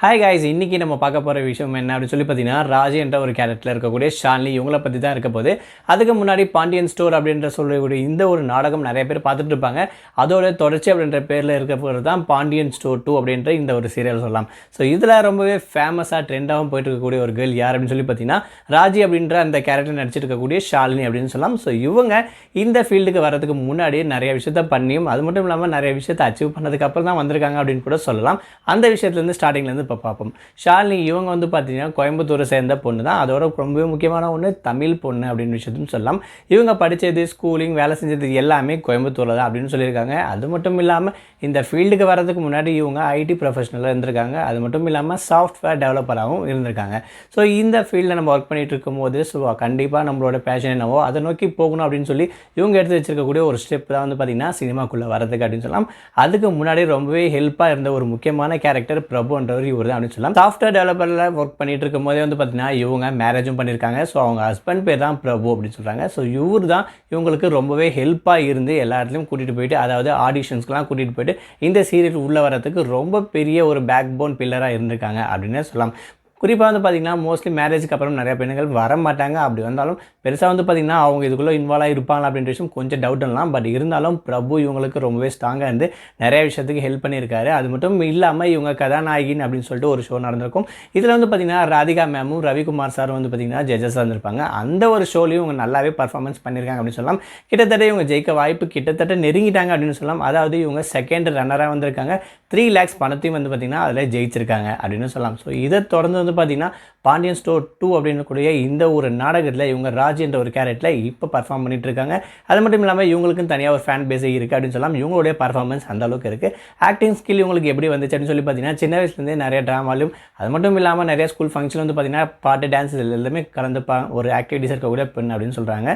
Hi guys இன்றைக்கி நம்ம பார்க்க போகிற விஷயம் என்ன அப்படின்னு சொல்லி பார்த்தீங்கன்னா ராஜி என்ற ஒரு கேரக்டரில் இருக்கக்கூடிய ஷாலினி இவங்களை பற்றி தான் இருக்க போது அதுக்கு முன்னாடி பாண்டியன் ஸ்டோர் அப்படின்ற சொல்லக்கூடிய இந்த ஒரு நாடகம் நிறைய பேர் பார்த்துட்டு இருப்பாங்க. அதோட தொடர்ச்சி அப்படின்ற பேரில் இருக்க போகிறது தான் பாண்டியன் ஸ்டோர் டூ அப்படின்ற இந்த ஒரு சீரியல் சொல்லலாம். ஸோ இதில் ரொம்பவே ஃபேமஸாக ட்ரெண்டாகவும் போயிட்டு இருக்கக்கூடிய ஒரு கேர்ள் யார் அப்படின்னு சொல்லி பார்த்தீங்கன்னா ராஜி அப்படின்ற அந்த கேரக்டர் நடிச்சிட்டு இருக்கக்கூடிய ஷாலினி அப்படின்னு சொல்லலாம். ஸோ இவங்க இந்த ஃபீல்டுக்கு வரதுக்கு முன்னாடியே நிறைய விஷயத்த பண்ணியும் அது மட்டும் இல்லாமல் நிறைய விஷயத்தை அச்சீவ் பண்ணதுக்கப்புறம் தான் வந்திருக்காங்க அப்படின்னு கூட சொல்லலாம். அந்த விஷயத்துலேருந்து ஸ்டார்டிங்லேருந்து இப்போ பார்ப்போம் ஷாலினி இவங்க வந்து பார்த்தீங்கன்னா கோயம்புத்தூரை சேர்ந்த பொண்ணு தான். அதோட ரொம்பவே முக்கியமான ஒன்று தமிழ் பொண்ணு அப்படின்னு விஷயத்தையும் சொல்லலாம். இவங்க படித்தது ஸ்கூலிங் வேலை செஞ்சது எல்லாமே கோயம்புத்தூரில் தான் அப்படின்னு சொல்லியிருக்காங்க. அது மட்டும் இல்லாமல் இந்த ஃபீல்டுக்கு வரதுக்கு முன்னாடி இவங்க ஐடி ப்ரொஃபஷனலாக இருந்திருக்காங்க. அது மட்டும் இல்லாமல் சாஃப்ட்வேர் டெவலப்பராகவும் இருந்திருக்காங்க. ஸோ இந்த ஃபீல்டில் நம்ம ஒர்க் பண்ணிட்டு இருக்கும்போது ஸோ கண்டிப்பாக நம்மளோட பேஷன் என்னவோ அதை நோக்கி போகணும் அப்படின்னு சொல்லி இவங்க எடுத்து வச்சிருக்கக்கூடிய ஒரு ஸ்டெப் தான் வந்து பார்த்திங்கன்னா சினிமாக்குள்ளே வரதுக்கு அப்படின்னு சொல்லலாம். அதுக்கு முன்னாடி ரொம்பவே ஹெல்ப்பாக இருந்த ஒரு முக்கியமான கேரக்டர் பிரபுன்றவர் இவர் தான் அப்படின்னு சொல்லலாம். சாஃப்ட்வேர் டெவலப்பரில் ஒர்க் பண்ணிட்டு இருக்கும் போதே வந்து பார்த்தீங்கன்னா இவங்க மேரேஜும் பண்ணியிருக்காங்க ஸோ அவங்க ஹஸ்பண்ட் பேர் தான் பிரபு அப்படின்னு சொல்கிறாங்க ஸோ இவர் தான் இவங்களுக்கு ரொம்பவே ஹெல்ப்பாக இருந்து எல்லா இடத்துலையும் கூட்டிகிட்டு போயிட்டு அதாவது ஆடிஷன்ஸ்க்கெலாம் கூட்டிகிட்டு போயிட்டு இந்த சீரியல் உள்ளே வரதுக்கு ரொம்ப பெரிய ஒரு பேக் போன் பில்லராக இருந்திருக்காங்க அப்படின்னே சொல்லலாம். குறிப்பாக வந்து பார்த்திங்கன்னா மோஸ்ட்லி மேரேஜுக்கு அப்புறம் நிறைய பெண்கள் வர மாட்டாங்க அப்படி வந்தாலும் பெருசாக வந்து பார்த்திங்கன்னா அவங்க இதுக்குள்ளே இன்வால்வ் இருப்பாங்களா அப்படின்ற விஷயம் கொஞ்சம் டவுட் எல்லாம். பட் இருந்தாலும் பிரபு இவங்களுக்கு ரொம்பவே ஸ்ட்ராங்காக இருந்து நிறைய விஷயத்துக்கு ஹெல்ப் பண்ணியிருக்காரு. அது மட்டும் இல்லாமல் இவங்க கதாநாயகின் அப்படின்னு சொல்லிட்டு ஒரு ஷோ நடந்திருக்கும். இதில் வந்து பார்த்திங்கன்னா ராதிகா மேமும் ரவிக்குமார் சாரும் வந்து பார்த்திங்கன்னா ஜட்ஜஸாக இருந்திருப்பாங்க. அந்த ஒரு ஷோலையும் இவங்க நல்லாவே பர்ஃபார்மன்ஸ் பண்ணியிருக்காங்க அப்படின்னு சொல்லலாம். கிட்டத்தட்ட இவங்க ஜெயிக்க வாய்ப்பு கிட்டத்தட்ட நெருங்கிட்டாங்க அப்படின்னு சொல்லலாம். அதாவது இவங்க செகண்ட் ரன்னராக வந்திருக்காங்க. த்ரீ லேக்ஸ் பணத்தையும் வந்து பார்த்திங்கன்னா அதில் ஜெயிச்சிருக்காங்க அப்படின்னு சொல்லலாம். ஸோ இதை தொடர்ந்து வந்து பார்த்திங்கன்னா பாண்டியன் ஸ்டோர் டூ அப்படின்னு கூடிய இந்த ஒரு நாடகத்தில் இவங்க ராஜ் என்ற ஒரு கேரக்டரில் இப்போ பர்ஃபார்ம் பண்ணிட்டு இருக்காங்க அது மட்டும் இல்லாமல் இவங்களுக்கும் தனியாக ஒரு ஃபேன் பேஸே இருக்குது அப்படின்னு சொல்லலாம். இவங்களுடைய பர்ஃபார்மன்ஸ் அந்த அளவுக்கு இருக்குது ஆக்டிங் ஸ்கில் இவங்களுக்கு எப்படி வந்துச்சு அப்படின்னு சொல்லி பார்த்தீங்கன்னா சின்ன வயசுலேருந்தே நிறைய ட்ராமாலும் அது மட்டும் இல்லாமல் நிறைய ஸ்கூல் ஃபங்க்ஷன் வந்து பார்த்தீங்கன்னா பாட்டு டான்ஸ் எல்லாமே கலந்துப்பா ஒரு ஆக்டிவிட்டிஸ் இருக்கக்கூடிய பெண் அப்படின்னு சொல்கிறாங்க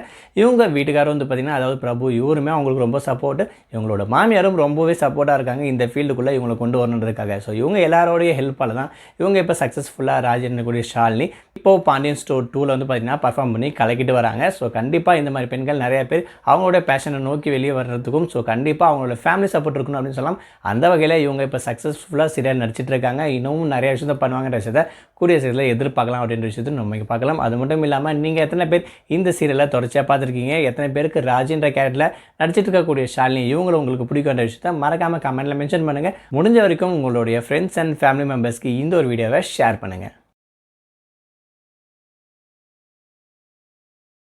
இவங்க வீட்டுக்காரர் வந்து பார்த்திங்கன்னா அதாவது பிரபு இவருமே அவங்களுக்கு ரொம்ப சப்போர்ட் இவங்களோட மாமியாரும் ரொம்பவே சப்போர்ட்டாக இருக்காங்க. இந்த ஃபீல்டுக்குள்ளே இவங்களை கொண்டு வரணுன்றதுக்காக. ஸோ இவங்க எல்லாரோடைய ஹெல்ப்பால் தான் இவங்க இப்போ சக்ஸஸ்ஃபுல்லாக ராஜன் கூடிய ஷாலினி இப்போ பாண்டியன் ஸ்டோர் டூவில் வந்து பார்த்திங்கன்னா பர்ஃபார்ம் பண்ணி கலக்கிட்டு வராங்க. ஸோ கண்டிப்பாக இந்த மாதிரி பெண்கள் நிறைய பேர் அவங்களோட பேஷனை நோக்கி வெளியே வர்றதுக்கும் ஸோ கண்டிப்பாக அவங்களோட ஃபேமிலி சப்போர்ட் இருக்கணும் அப்படின்னு சொல்லலாம். அந்த வகையில் இவங்க இப்போ சக்ஸஸ்ஃபுல்லாக சீரியல் நடிச்சிட்டு இருக்காங்க. இன்னமும் நிறைய விஷயத்தை பண்ணுவாங்கன்ற விஷயத்தை கூடிய சீரியலில் எதிர்பார்க்கலாம் அப்படின்ற விஷயத்தை நம்ம இங்கே பார்க்கலாம். அது மட்டும் இல்லாமல் நீங்கள் எத்தனை பேர் இந்த சீரியலை தொடர்ச்சியாக பார்த்துருக்கீங்க? எத்தனை பேருக்கு ராஜின்ற கேரக்டரில் நடிச்சிட்டு இருக்கக்கூடிய ஷாலினி இவங்களை உங்களுக்கு பிடிக்குன்ற விஷயத்தை மறக்காமல் கமெண்ட்டில் மென்ஷன் பண்ணுங்கள் முடிஞ்ச வரைக்கும் உங்களுடைய ஃப்ரெண்ட்ஸ் அண்ட் ஃபேமிலி மெம்பர்ஸ்க்கு இந்த ஒரு வீடியோவை ஷேர் பண்ணுங்கள்